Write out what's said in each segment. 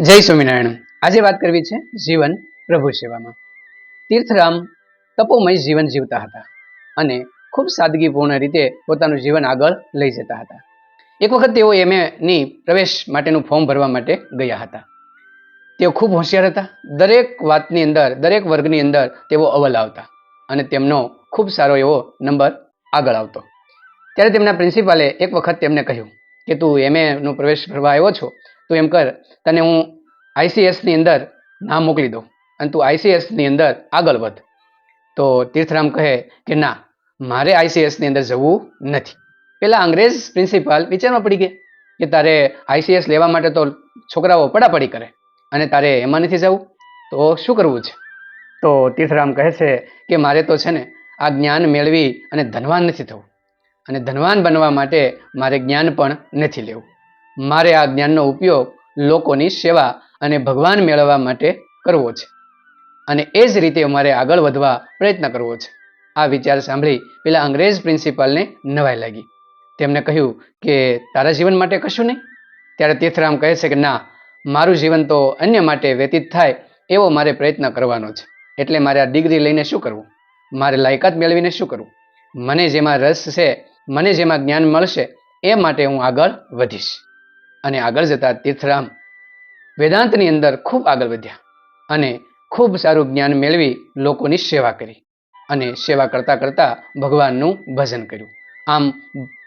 જય સ્વામિનારાયણ. આજે વાત કરવી છે જીવન પ્રભુ સેવામાં. તીર્થરામ તપોમય જીવન જીવતા હતા અને ખૂબ સાદગીપૂર્ણ રીતે પોતાનું જીવન આગળ લઈ જતા હતા. એક વખત તેઓ એમએ ની પ્રવેશ માટેનું ફોર્મ ભરવા માટે ગયા હતા. તેઓ ખૂબ હોશિયાર હતા. દરેક વાતની અંદર, દરેક વર્ગની અંદર તેઓ અવલ આવતા અને તેમનો ખૂબ સારો એવો નંબર આગળ આવતો. ત્યારે તેમના પ્રિન્સિપાલે એક વખત તેમને કહ્યું કે તું એમએ નો પ્રવેશ કરવા આવ્યો છો, તું એમ કર, તને હું આઈસીએસની અંદર નામ મોકલી દઉં અને તું આઈસીએસની અંદર આગળ વધ. તો તીર્થરામ કહે કે ના, મારે આઈસીએસની અંદર જવું નથી. પેલા અંગ્રેજ પ્રિન્સિપાલ વિચારમાં પડી ગયા કે તારે આઈસીએસ લેવા માટે તો છોકરાઓ પડાપડી કરે અને તારે એમાં નથી જવું, તો શું કરવું છે? તો તીર્થરામ કહે છે કે મારે તો છે ને આ જ્ઞાન મેળવી અને ધનવાન નથી થવું. અને ધનવાન બનવા માટે મારે જ્ઞાન પણ નથી લેવું. મારે આ જ્ઞાનનો ઉપયોગ લોકોની સેવા અને ભગવાન મેળવવા માટે કરવો છે. અને એ જ રીતે મારે આગળ વધવા પ્રયત્ન કરવો છે. આ વિચાર સાંભળી પેલા અંગ્રેજ પ્રિન્સિપાલને નવાઈ લાગી. તેમણે કહ્યું કે, તારા જીવન માટે કશું નહીં? ત્યારે તીર્થરામ કહે છે કે, ના, મારું જીવન તો અન્ય માટે વ્યતીત થાય એવો મારે પ્રયત્ન કરવાનો છે. એટલે મારે આ ડિગ્રી લઈને શું કરવું? મારે લાયકાત મેળવીને શું કરવું? મને જેમાં રસ છે મને જેમાં જ્ઞાન મળશે, એ માટે હું આગળ વધીશ. અને આગળ જતા તીર્થરામ વેદાંતની અંદર ખૂબ આગળ વધ્યા અને ખૂબ સારું જ્ઞાન મેળવી લોકોની સેવા કરી અને સેવા કરતા કરતા ભગવાનનું ભજન કર્યું. આમ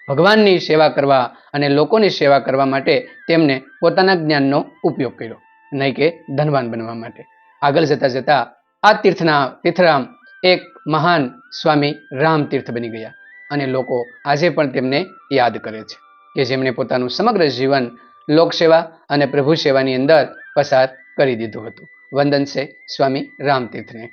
ભગવાનની સેવા કરવા અને લોકોની સેવા કરવા માટે તેમને પોતાના જ્ઞાનનો ઉપયોગ કર્યો, નહીં કે ધનવાન બનવા માટે. આગળ જતા જતા આ તીર્થના તીર્થરામ એક મહાન સ્વામી રામ તીર્થ બની ગયા. અને લોકો આજે પણ તેમને યાદ કરે છે કે જેમણે પોતાનું સમગ્ર જીવન લોકસેવા અને પ્રભુ સેવાની અંદર પસાર કરી દીધું હતું. વંદન છે સ્વામી રામતીર્થને.